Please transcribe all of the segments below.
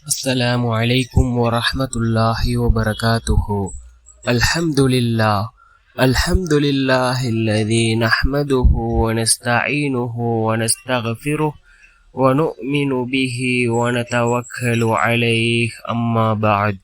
السلام عليكم ورحمة الله وبركاته الحمد لله الحمد لله الذي نحمده ونستعينه ونستغفره ونؤمن به ونتوكل عليه أما بعد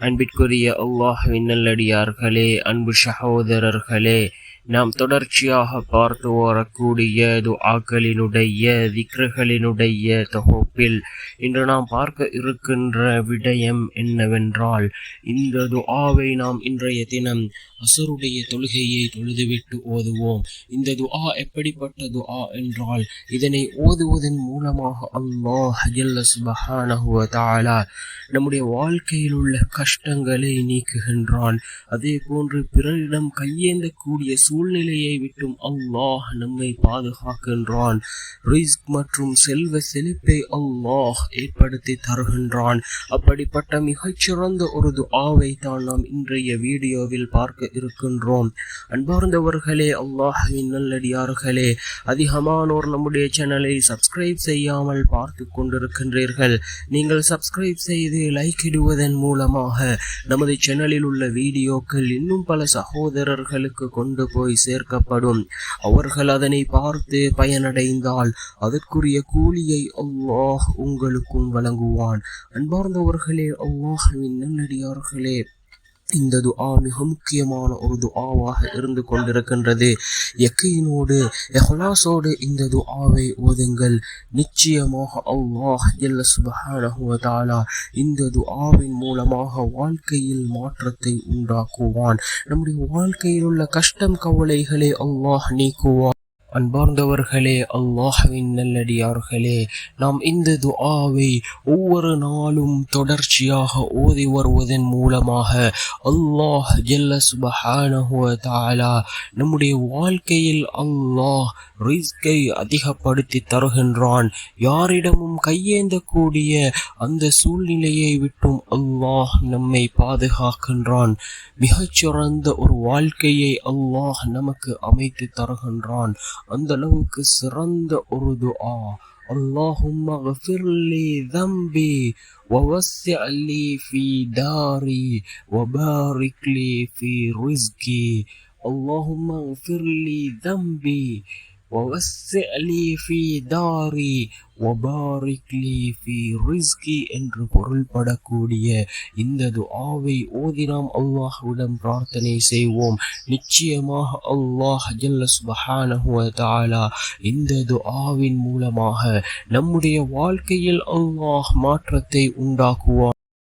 அன்பிற்குரிய அல்லாஹ்வின் நல்லடியார்களே அன்பு சகோதரர்களே நாம் தொடர்ச்சியாக பார்த்து வரக்கூடிய துஆக்களினுடைய திக்ருகளினுடைய தொகுப்பில் இன்று நாம் பார்க்க இருக்கின்ற விடயம் என்னவென்றால் இந்த துஆவை நாம் இன்றைய தினம் அசருடைய தொழுகையை தொழுதுவிட்டு ஓதுவோம். இந்த துஆ எப்படிப்பட்ட துஆ என்றால் இதனை ஓதுவதன் மூலமாக அல்லாஹ் ஜல்ல சுபஹானஹு நம்முடைய வாழ்க்கையில் உள்ள கஷ்டங்களை நீக்குகின்றான். அதே போன்று பிறரிடம் கையேந்தக்கூடிய சூழ்நிலையை விட்டும் அல்லாஹ் நம்மை பாதுகாக்கின்றான். ரிஸ்க் மற்றும் செல்வ செழிப்பை அல்லாஹ் ஏற்படுத்தி தருகின்றான். அப்படிப்பட்ட மிகச்சிறந்த ஒரு துஆவை தான் நாம் இன்றைய வீடியோவில் பார்க்க இருக்கின்றோம். அன்பார்ந்தவர்களே அல்லாஹின் நல்லடியார்களே அதிகமானோர் நம்முடைய சேனலை சப்ஸ்கிரைப் செய்யாமல் பார்த்து கொண்டிருக்கின்றீர்கள். நீங்கள் சப்ஸ்கிரைப் செய்து லைக் இடுவதன் மூலமாக நமது சேனலில் உள்ள வீடியோக்கள் இன்னும் பல சகோதரர்களுக்கு கொண்டு போய் போய் சேர்க்கப்படும். அவர்கள் அதனை பார்த்து பயனடைந்தால் அதற்குரிய கூலியை அல்லாஹ் உங்களுக்கும் வழங்குவான். அன்பார்ந்தவர்களே அல்லாஹுவின் நல்லடியார்களே. இந்த துஆ மிக முக்கியமான ஒரு துஆவாக இருந்து கொண்டிருக்கின்றது. எக்கையினோடு எஹ்லாஸோடு இந்த துஆவை ஓதுங்கள். நிச்சயமாக அல்லாஹ் எல்ல சுபஹானஹுவதாலா இந்த துஆவின் மூலமாக வாழ்க்கையில் மாற்றத்தை உண்டாக்குவான். நம்முடைய வாழ்க்கையில் உள்ள கஷ்டம் கவலைகளை அல்லாஹ் நீக்குவான். அன்பார்ந்தவர்களே அல்லாஹ்வின் நல்லடியார்களே நாம் இந்த துஆவை ஒவ்வொரு நாளும் தொடர்ச்சியாக ஓதி வருவதன் மூலமாக அல்லாஹ் ஜல்ல சுபஹானஹு தாலா நம்முடைய வாழ்க்கையில் அல்லாஹ் ரிஸ்கை அதிகப்படுத்தி தருகின்றான். யாரிடமும் கையேந்தக்கூடிய அந்த சூழ்நிலையை விட்டும் அல்லாஹ் நம்மை பாதுகாக்கின்றான். மிகச்சிறந்த ஒரு வாழ்க்கையை அல்லாஹ் நமக்கு அமைத்து தருகின்றான். அந்த அளவுக்கு சிறந்த ஒரு துஆ اللهم اغفر لي ذنبي ووسع لي في داري وبارك لي في رزقي اللهم اغفر لي ذنبي ووسع لي في داري وبارك لي في رزقي என்று பொருள்படக்கூடிய இந்த துஆவை ஓதி நாம் அல்லாஹ்விடம் பிரார்த்தனை செய்வோம் நிச்சயமாக அல்லாஹ் ஜல்ல சுபஹானஹு வ தஆலா இந்த துஆவின் மூலமாக நம்முடைய வாழ்க்கையில் அல்லாஹ் மாற்றத்தை உண்டாக்குவான்